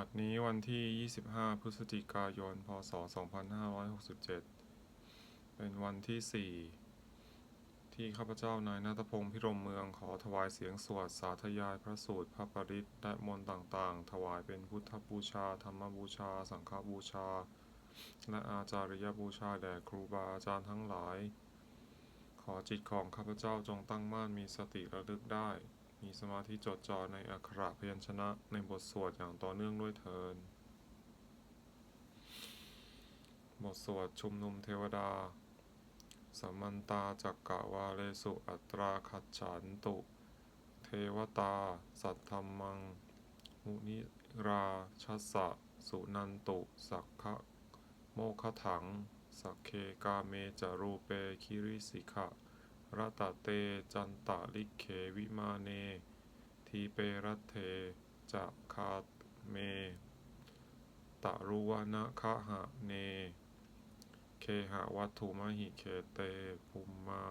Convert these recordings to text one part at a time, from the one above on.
บัดนี้วันที่ 25 พฤศจิกายน พศ 2567 เป็นวันที่ 4 ที่ข้าพเจ้านายนาฏพงศ์พิรมเมืองขอถวายเสียงสวดสาธยายพระสูตรพระปริตและมนต์ต่างๆ ถวายเป็นพุทธบูชา ธรรมบูชา สังฆบูชา และอาจาริยบูชาแด่ครูบาอาจารย์ทั้งหลาย ขอจิตของข้าพเจ้าจงตั้งมั่นมีสติระลึกได้ มีสมาธิจดจ่อในอักขระพยัญชนะในบทสวดอย่างต่อเนื่องด้วยเทิน บทสวดชุมนุมเทวดาสัมมันตาจักกะวาเลสุอัตราคัจฉันตุ เทวตา สัทธรรมัง มุนิราชัสสะ สุนันตุ สักขะโมคถัง สักเคกาเมจารูเปคิริสิขะ รัตเตจันตะลิเขวิมาเน ทีเปรัตเทจะคาเม ตะรุวนะคะหะเน เคหะวัตถุมหิเคเตภูมมา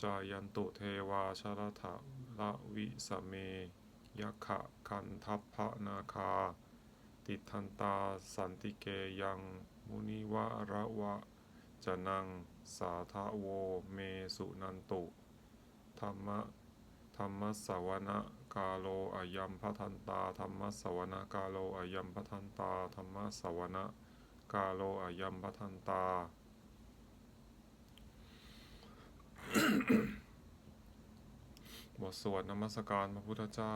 จายันตุเทวาชรถะละวิสเมยะขะคันทัพพะนาคา ติทันตาสันติเกยัง มุนิวะระวะจะนัง สาทะโวเมสุนันตุธรรมะธรรมสวนะกาโลอายัมพทันตาธรรมสวนะกาโลอายัมพทันตาธรรมสวนะกาโลอายัมพทันตาบทสวดนมัสการพระพุทธเจ้า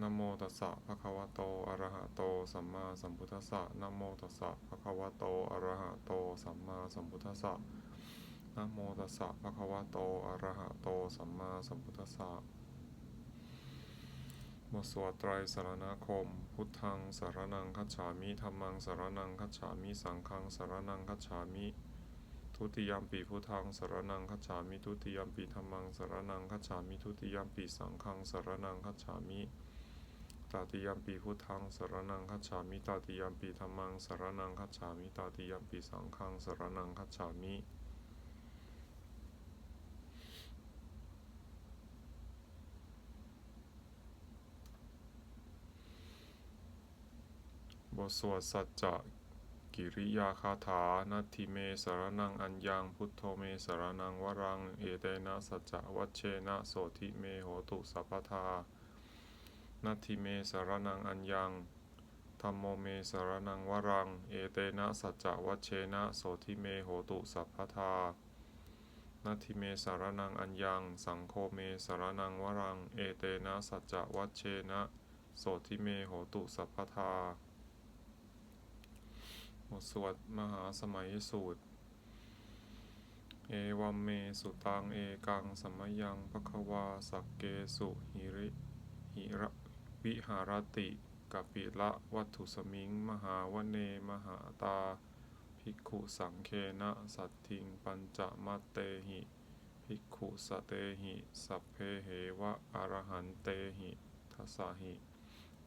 นโมตัสสะภะคะวะโตอะระหะโต สัมมาสัมพุทธัสสะนโมตัสสะภะคะวะโตอะระหะโต สัมมาสัมพุทธัสสะ นะโมตัสสะภะคะวะโต อะระหะโต สัมมาสัมพุทธัสสะบทสวดไตรสารณคม พุทธังสารนังคัจฉามิธัมมังสารนังคัจฉามิ สังฆังสารนังคัจฉามิ ทุติยมปีพุทธังสารนังคัจฉามิ ทุติยมปีธัมมังสารนังคัจฉามิ ทุติยมปีสังฆังสารนังคัจฉามิตติยมปีพุทธังสารนังคัจฉามิตติยมปีธัมมังสารนังคัจฉามิตติยมปีสังฆังสารนังคัจฉามิ บทสวดสัจจะกิริยาคาถา นัตถิเมสารนังอัญญัง พุทโธเมสารนังวรัง เอเตนะสัจจะวัชเชนะโสธิเมโหตุสัพพทา นัตถิเมสารนังอัญญังธรรมโมเมสารนังวรัง เอเตนะสัจจะวัชเชนะโสธิเมโหตุสัพพทา นัตถิเมสารนังอัญญัง สังโฆเมสารนังวรัง เอเตนะสัจจะวัชเชนะโสธิเมโหตุสัพพทา บทสวดมหาสมัยสูตร เอวัมเมสุตังเอกังสมยังภควาสักเกสุหิริหิระวิหารติกปิละวัตถุสมิง มหาวเนมหาตา ภิกขุสังเคนะสัตทิงปัญจมัตเตหิ ภิกขุสเตหิ สัพเพเหวะอรหันเตหิทัสสหิ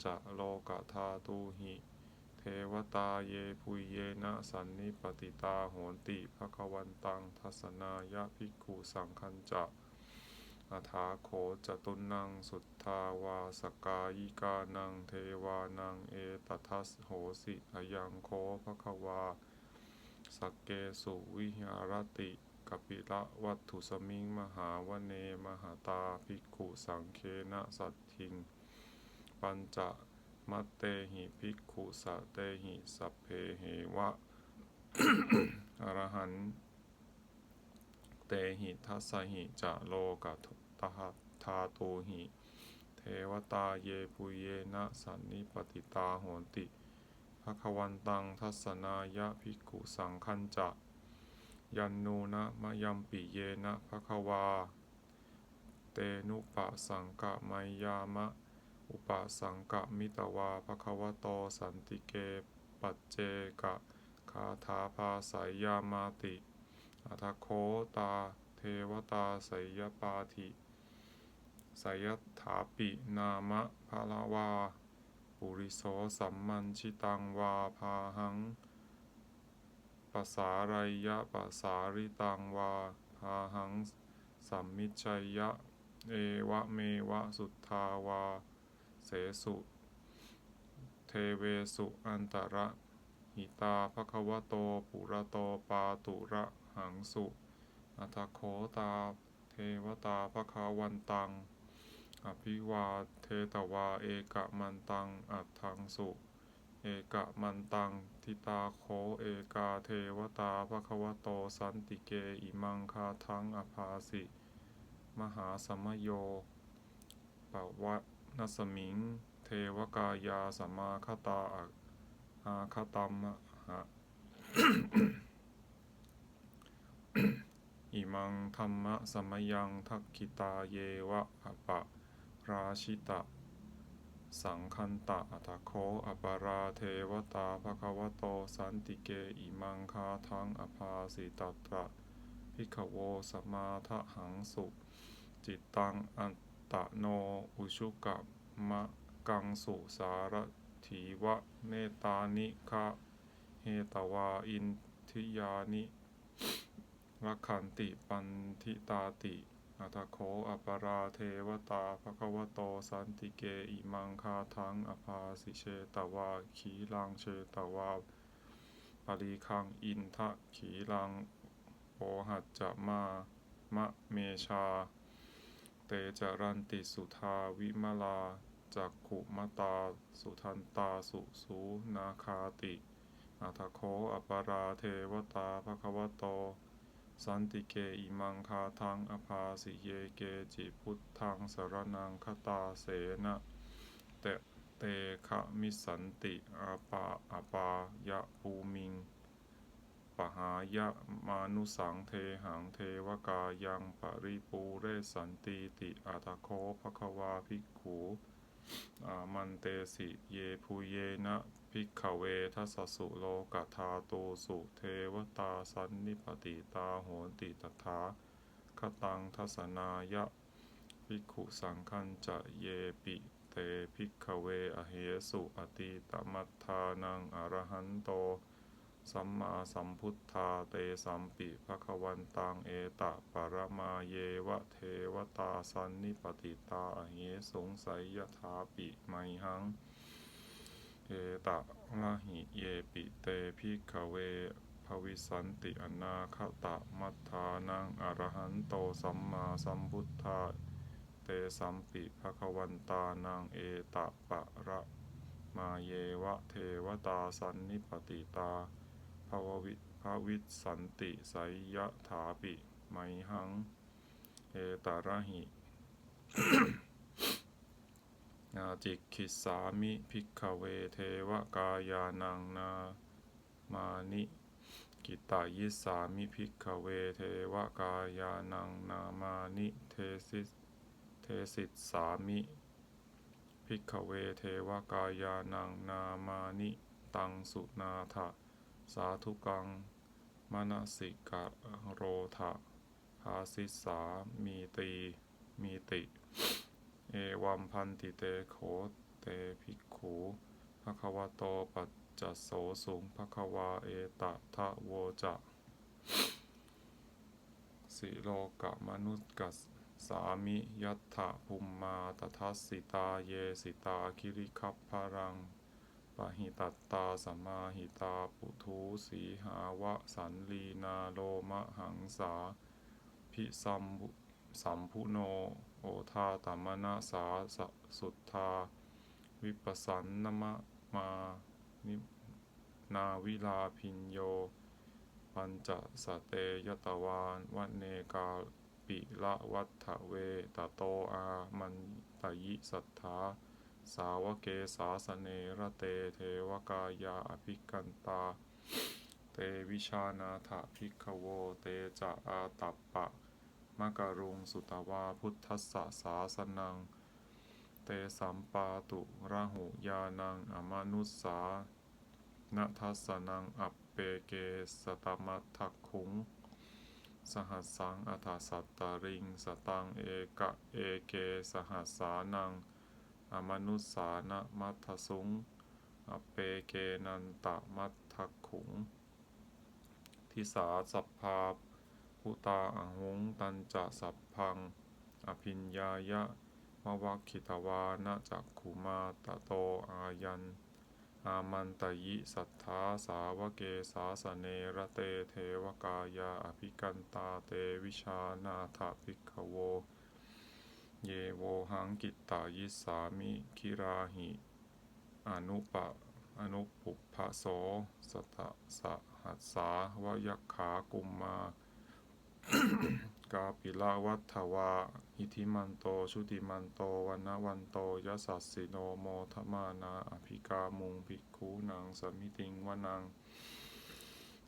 จะโลกธาตุหิ วตาเยปุยเยนะสันนิปติตาโหนติภควันตังทัสนายะภิกขุสังคัญจะอาถาโขจตุนังสุทธาวาสกายิกานังเทวานังเอตทัสโหสิอยังโคภควาสักเกสุวิหารติกปิละวัตถุสมิงมหาวเนมหาตาภิกขุสังเคนะสัตทิง ปัญจ มัตเตหิภิกขุสะเตหิสัพเพเหวะอรหันเตหิทัสสหิจะโลกตหทาตูหิเทวตาเยปุเยนะสันนิปติตาโหนติภควันตังทัสสนายะภิกขุสังคัญจะ ยันนูนะมะยัมปิเยนะภควา เตนุปะสังกะไมยามะ อุปสังกะมิตวาภควโตสันติเกปัจเจกะคาถาภาสายยามาติอัทโคตาเทวตาสยปาธิสยถาปินามะภาลาวา ปุริโสสัมมันชิตังวาพาหังปสารายยะปสาริตังวาพาหังสัมมิชัยยะ เอวะเมวะสุทธาวา เสสุ เทเวสุอันตระหิตาภควโต ปุระโต ปาตุระหังสุ อัตโคตา เทวตาภควันตัง อภิวาเทตวา เอกมันตัง อัตถังสุ เอกมันตัง ทิตาโค เอกาเทวตาภควโต สันติเก อิมังคาทังอภาสิ มหาสมโยปวั นัสมิง เทวกายาสมาคตาอาคตัมมหะอิมังธรรมะสมยังทักขิตาเยวะอปะราชิตะ สังคันตะอัตโคอปาราเทวตาภควโตสันติเกอิมังคาทังอภาสิตตระพิกขโวสมาทหังสุ จิตตังอัต ตโนอุชุกะมะกังสุสารถีวะเนตานิคะเฮตวาอินทิยานิรักขันติปันทิตาติอัตโคอปราเทวตาภควโตสันติเกอิมังคาทังอภาสิเชตวาขีลังเชตวาปริคังอินทะขีลังโอหัจจะมามะเมชา เตจรันติสุธาวิมลาจักขุมตา สุทันตาสุสูนาคาติ อัตโคอปาราเทวตาภควโต สันติเกอิมังคาทังอภาสิเยเกจิพุทธังสารนังคตาเสนะเตเตคะมิสันติอาปาอาปายะภูมิง ปหายะมานุสังเทหังเทวกายังปริปูเรสันติติอัตโคภควาภิกขูอามันเตสิเยภูเยนะภิกขเวทัสสุโลกธาโตสุเทวตาสันนิปติตาโหนติตถาคตังทัสนายะภิกขุสังคัญจะเยปิเตภิกขเวอเหสุอติตมัฏฐานังอรหันโต สัมมาสัมพุทธาเตสัมปิภควันตังเอตะปรมาเยวะเทวตาสันนิปติตาอเหสงไสยยถาปิไมหัง เอตะละหิเยปิเตภิกเวภวิสันติอนาคตะมัฏฐานังอรหันโตสัมมาสัมพุทธาเตสัมปิภควันตานังเอตะปะระมาเยวะเทวตาสันนิปติตา ภววิภวิสันติไสยะถาปิ ไมหัง เอตาระหินาจิกขิสามิภิกเวเทวกายานังนามานิกิตายิสามิภิกเวเทวกายานังนามานิเทสิเทสิตสามิภิกเวเทวกายานังนามานิ ตังสุนาถะ สาธุกังมนสิกะโรธะภาสิสามีตีมีติ เอวัมพันติเตโขเตภิกขูภควโตปัจจโสสุงภควาเอตะทะโวจะสิโลกะมนุสกัสสามิยัตถะภุมมาตทัสสิตาเยสิตาคิริคัพพารัง ปะหิตัตตาสมาหิตาปุทูสีหาวะสันลีนาโลมะหังสา พิสัมสัมพุโน โอทาตมนาสาสสุทธา วิปัสสันนมะมานินาวิลาพินโย ปัญจสเตยตวานวันเนกาปิละวัฏเวตโตอา มันตยิสัทธา สาวเกสาสเนระเตเทวกายาอภิกันตา เตวิชานาถภิกขโว เตจะอาตัปปะมะกะรุงสุตวาพุทธัสสะสาสนัง เตสัมปาตุระหุยานังอมานุสสาณทัสสนังอัปเปเกสตมัตถักขุง สหัสสังอัฏฐสัตตริง สตังเอกะเอเกสหัสสานัง อมนุสานะมัทสุงอเปเกนันตะมัทขุง ทิสาสัพพาพุตาอหงตันจะสัพพัง อภิญญายะมวัคคิตวานะจักขุมาตะโตอายัน อามันตยิสัทธาสาวเกสาสเนระเตเทวกายาอภิกันตาเตวิชานาถภิกขโว เยโวหังกิตตายิสามิคิราหิอนุปะอนุปุพพโสสตะสะหัสสาวยักขากุมมากาปิลาวัฏวาอิทิมันโต ชุติมันโตวันนวันโตยสัสสิโนโมทมานา อภิกามุงภิกขูนางสมิติงวนัง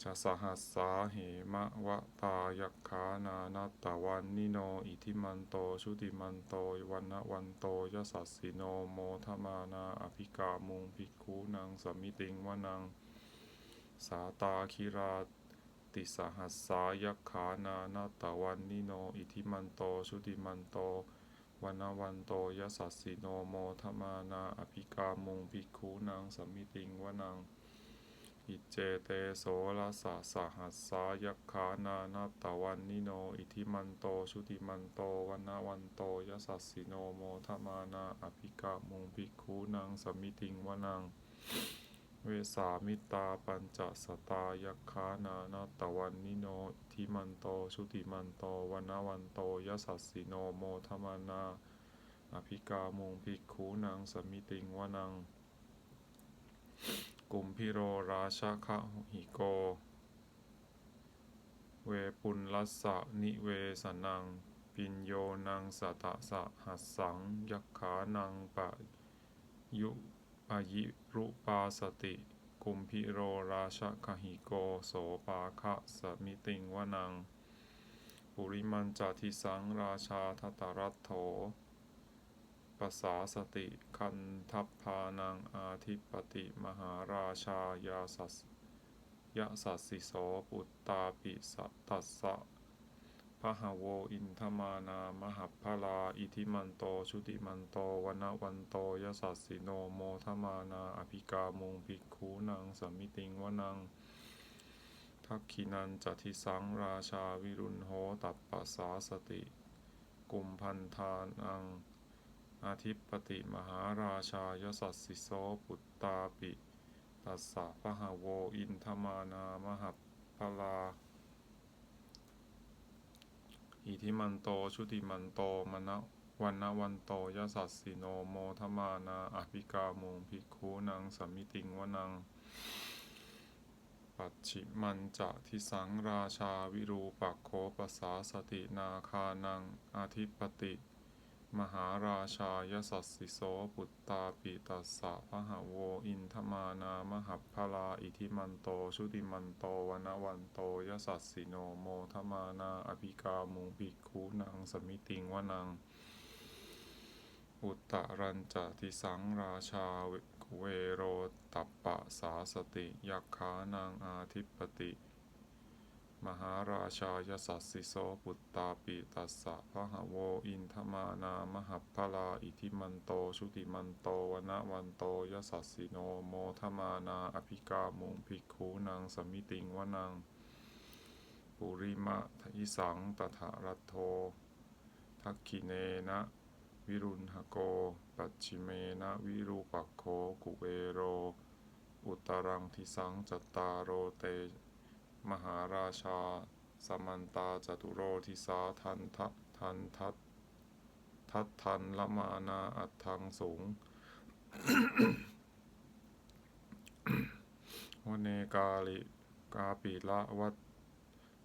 จะสหัสสาเหมะวะตายักขานานัตตวันนิโน อิทิมันโต ชุติมันโตวันนวันโตยสัสสิโนโมทมานา อภิกามุงภิกขูนางสมิติงวนังสาตาคิราติสหัสสายักขานานาตะวันนิโนอิทิมันโตชุติมันโตวันนวันโตยสัสสิโนโมทมานาอภิกามุงภิกขูนางสมิติงวนัง อิเจเตโสรสะสหัสสายักขานานาตะวันนิโน อิทิมันโต ชุติมันโตวันนวันโตยสัสสิโนโมทมานา อภิกามุงภิกขูนางสมิติงวนัง เวสามิตาปัญจสตายักขานานาตะวันนิโน อิทิมันโต ชุติมันโตวันนวันโตยสัสสิโนโมทมานา อภิกามุงภิกขูนางสมิติงวนัง กุมพิโรราชาคะหิโก เวปุลลัสสะนิเวสนัง ปิญโยนังสตะสะหัสสัง ยักขานังปะยุอายิรุปาสติ กุมพิโรราชคหิโกโสปาคะสมิติงวนัง ปุริมันจทิสังราชาทัตรัตโถ ปสาสติคันทัพพานังอาทิปติมหาราชายาสัสยะสัสสิโสปุตตาปิสัตตัสสะพหโวอินทมานามหัพพลาอิทิมันโตชุติมันโตวนวันโตยสัสสิโนโมทมานาอภิกามุงภิกขูนางสมิติงวนังทักขินันจทิสังราชาวิรุณโหตัปปสาสติ กุมพันธานัง อาทิปติมหาราชายสัสสิโสปุตตาปิ ตัสสะพหโวอินทมานามหัพลา อิทิมันโตชุติมันโตมณวันนวันโตยสัสสิโนโมทมานาอภิกามุงภิกขูนางสมิติงวนัง ปัจฉิมันจะทิสังราชาวิรูปักโคปสาสตินาคานังอาทิปติ มหาราชายสัสสิโสปุตตาปิตัสสะพหโวอินทมานามหัพพลาอิทิมันโตชุติมันโตวันวันโตยสัสสิโนโมทมานาอภิกามุงภิกขูนางสมิติงวนังอุตตรัญจะทิสังราชาเวโรตัปปะสาสติยักขานางอาทิปติ มหาราชายสัสสิโสปุตตาปิตัสสะพะหโวอินทมานามหัพพลาอิทิมันโตชุติมันโตวนวันโตยสัสสิโนโมทมานาอภิกามุงภิกขูนางสมิติงวนังปุริมะทิสังตถารัตโททักขิเนนะวิรุณหโก ปัจฉิเมนะวิรูปักโขกุเวโร อุตรังทิสังจตตารโรเต มหาราชา สมันตาจตุโรทิสาทันทะทันทัตทัตทันละมานาอัตถังสูงวเนกาลิกาปิละวัต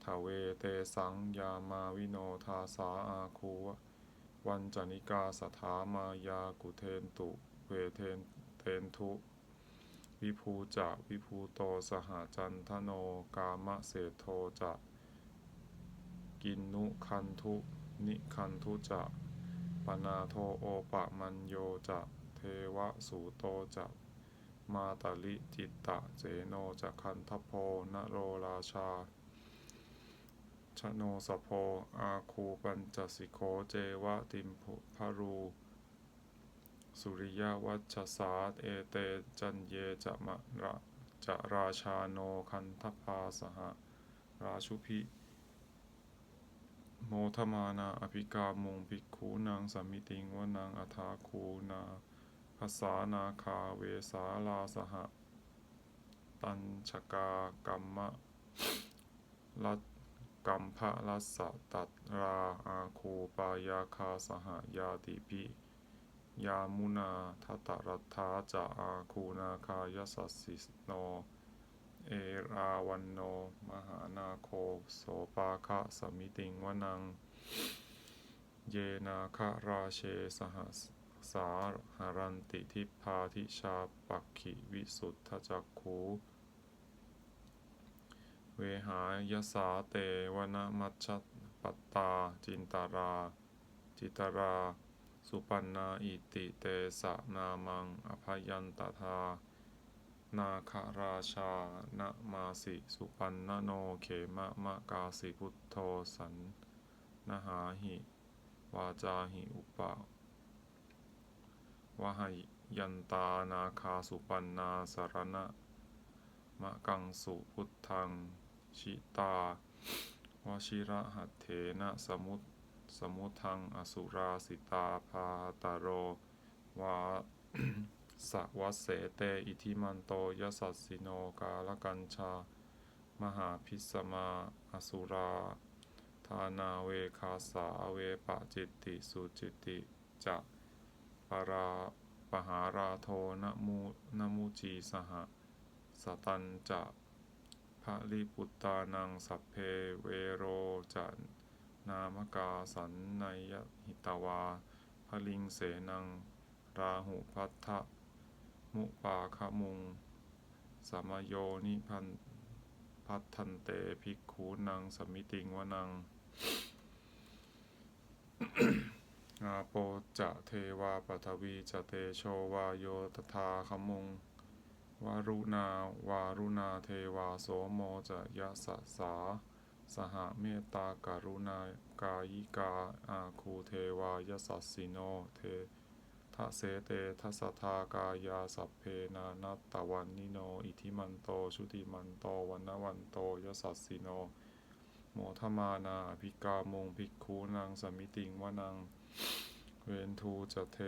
ทเวเตสังยามาวิโนทาสาอาคูวะวันจนิกาสถามายากุเทนตุ เวเทนเทนทุ วิภูจะวิภูโตสหจันทโนกามะเศโทจะกินนุคันทุนิคันทุจะปนาโทโอปะมัญโยจะเทวะสูโตจะมาตาลิจิตตะเจโนจะคันทโพนโรราชาชโนสโพอาคูปัญจสิโคเจวะติมพุพารู สุริยวัชสาเอเตจันเยจะมะระจะราชาโนคันทพาสหราชุพิ โมทมานาอภิกามุงภิกขูนางสมมิติงวนางอัฐาคูนาภาษานาคาเวสาลาสหตัญชกากรรมะรัตกัมภะรัสสะตัตราอาคูปายาคาสหยาติปิ ยามุนาทัตตรัตถาจะอาคูนาคายสัสสิโน เอราวันโน มหานาโคโสปาคะสมิติงวนัง เยนาคาราเชสหัสสาหารันติทิพาทิชาปักขิวิสุทธจักขูเวหายสาเตวนมัชชปัตตา จินตารา จิตารา สุปันนาอิติเตสะนามังอภยันตทา นาคาราชานะมาสิสุปันนโนเขมะมะกาสิพุทโธสันนหาหิ วาจาหิอุปวหยันตานาคาสุปันนาสารณะ มะกังสุพุทธัง ชิตาวชิระหัตเถนะสมุต สมุทังอสุราสิตาพาตาโรวาสวัสเสเตอิทิมันโตยสัสสิโนกาลกัญชา มหาพิสมาอสุราธานาเวคาสาเวปะจิตติสุจิตติจะปาราปหาราโทนมูนมูจีสหสตันจะภะลิปุตตานังสัพเพเวโรจะ นามกาสันนยหิตวา พลิงเสนัง ราหุพัทธะมุปาคมุง สมโยนิพันพัทธันเตภิกขูนัง สมิติงวนังอาโปจะเทวาปัทวีจะเตโชวาโยตถาคมุง วารุณาวารุณาเทวาโสโมจะยะสะสา สหเมตตาการุณากายิกาอาคูเทวายสัสสิโนเททะเสเตทัสทากายาสัพเพนานัตตวันนิโน อิทิมันโต ชุติมันโตวันนวันโตยสัสสิโน โมทมานาภิกามงภิกขูนางสมิติงวนัง เวนทูจะเท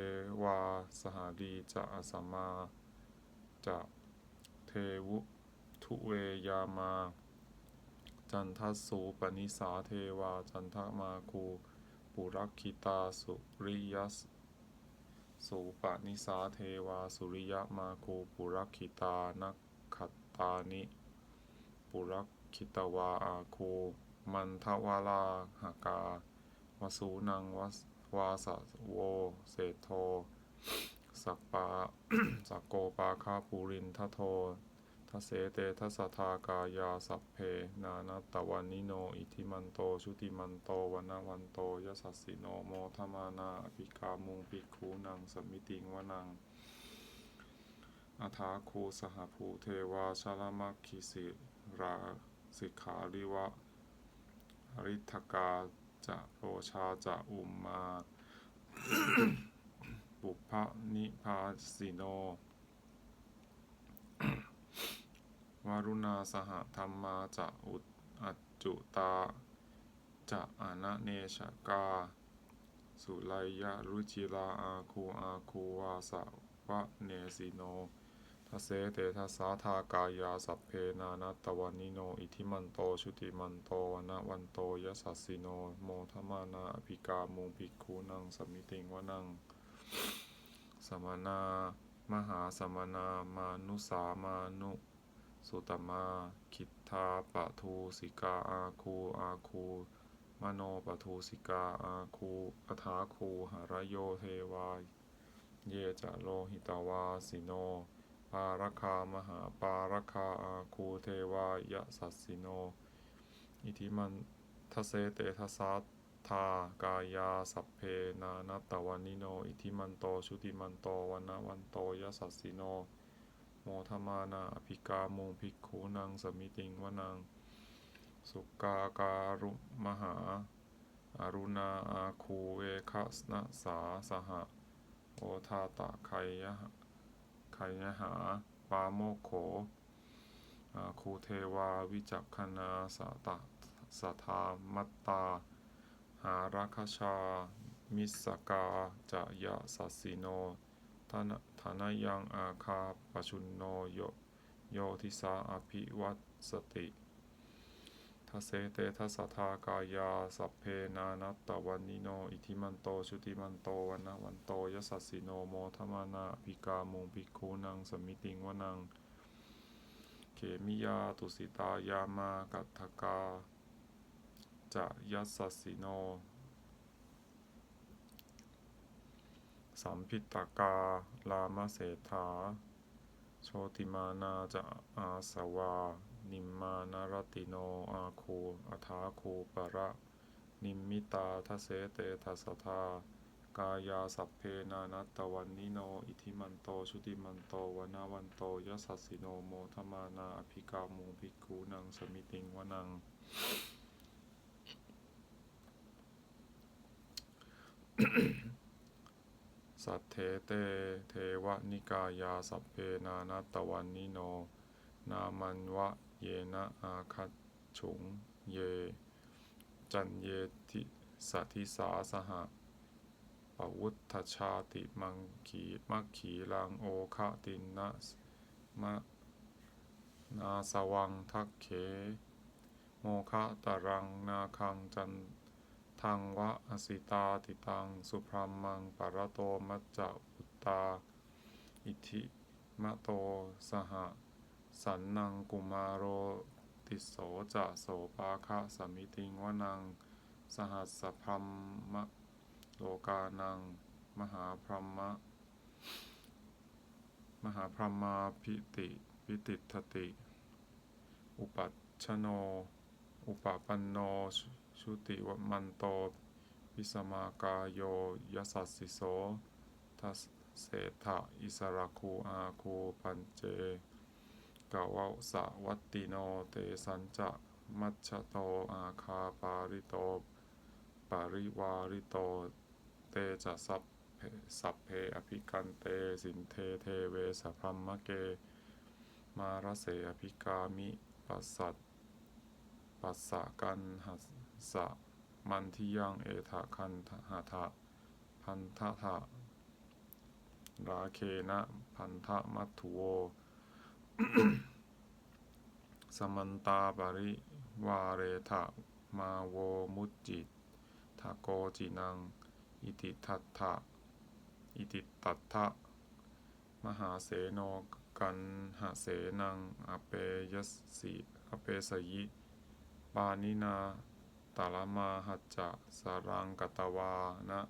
วาสหดีจะอสมมาจะเทวุทุเวยามา จันทสูปนิสาเทวาจันทมาคูปุรักขิตาสุริยสสูปนิสาเทวาสุริยมาคูปุรักขิตานักขัตตานิ ปุรักขิตวาอาคูมันทวาลาหากาวสูนังวสวาสโวเศธโทสักปาสักโกปาคาปูรินทโททัส เสเตทัสทากายาสัพเพ นานัตตวันนิโน อิทิมันโต ชุติมันโตวันาวันโตยสัสสิโนโมทมานาอภิกามุงภิกขูนังสมิติงวนังอาทาคูสหภูเทวาชาลมัคคิสิราสิกขาริวะอริทกาจะโรชาจะอุมมา ปุพพนิพาสิโน วารุณาสหธรรมาจะอุตอจจุตา จะอนะเนชกา สุไลยะรุจิลาอาคูอาคูวาสวะเนสิโนทัสเสเตทัสสาทากายาสัพเพนานัตวันนิโน อิทิมันโต ชุติมันโตวนวันโตยสัสสิโน โมทมานาอภิกามุงภิกูนังสมิติงวนัง สมณามหาสมณามานุสามานุ สุตมา คิทธาปะทูสิกาอาคูอาคูมโนปะทูสิกาอาคูอัฐาคูหารโยเทวายเยจะโลหิตวาสิโน ปารคามหาปารคาอาคูเทวายะสัสสิโน อิทิมันทเสเตทัสสาทากายาสัพเพนานัตตวันนิโน อิทิมันโตชุติมันโตวันวันโตยสัสสิโน โมทมานาอภิกาโมภิกขูนังสมิติงวนัง สุกาการุมหาอรุณาอาคูเวคัสนะสาสหะโอทาตะไคยะไคยหาปาโมโขอาคูเทวาวิจักขณาสาตะสัทธามัตตา หาราคชา มิสกาจะยะสัสสิโน นทานายังอาคาปชุนโนโยโยทิสาอภิวัตสติทัเสเตทัสทากายาสัพเพนานัตตวันนิโน อิทิมันโตชุติมันโตวันนะวันโตยสัสสิโนโมทมานาภิกามุงภิกขุนังสมิติงวนัง เขมิยาตุสิตายามากัตถกาจะยัสสสสิโน สัมพิตกาลามเศรษฐาโชติมานาจะอาสวา นิมมานารติโนอาคูอัฐาคูปะระ นิมมิตาทะเสเตทัสสทากายาสัพเพนานัตตวันนิโน อิทิมันโต ชุติมันโตวนาวันโตยสัสสิโนโมทมานาอภิกามุภิกขุนังสมิติงวนัง สัทเทเต เทวนิกายาสัพเพนานัตวันนิโน นามันวะเยนะอาคัจฉุงเย จันเยติสัทิสาสหะปวุฒชาติมังคีมัคขีลังโอคะตินนะมะนาสวังทักเข โมคะตะรังนาคังจัน ทังวะอสิตาติตัง สุพรหมังปรโตมัจจะอุตตา อิทิมะโตสหสันนังกุมารโรติโสจะโสปาคะสมิติงวนัง สหัสสะพรหมะโลกานัง มหาพรหมะ มหาพรหมาพิติพิติทติ อุปัชโน อุปปันโน ชุติวมันโตวิสมากาโยยสัสสิโสทัสเสถะอิสระคูอาคูปัญเจกาวสะวัตติโนเตสัญจะมัชโตอาคาปาริโต ปาริวาริโต เตจะสัพเพสัพเพอภิกันเตสินเทเทเวสพรหมเก มารเสอภิกามิปัสสัตปัสสะกันหัส สะมันทิยังเอทะคันหะทะพันทะทะราเคนะพันธะมัตถุโว สมันตาปริวาเรทะมาโวมุจจิทาโกจินัง อิติทัตถะอิติตัตถะมหาเสโนกันหะเสนังอเปยสสิอเปสยิปานินา ตาลมาหัจจะสารังกตวานะ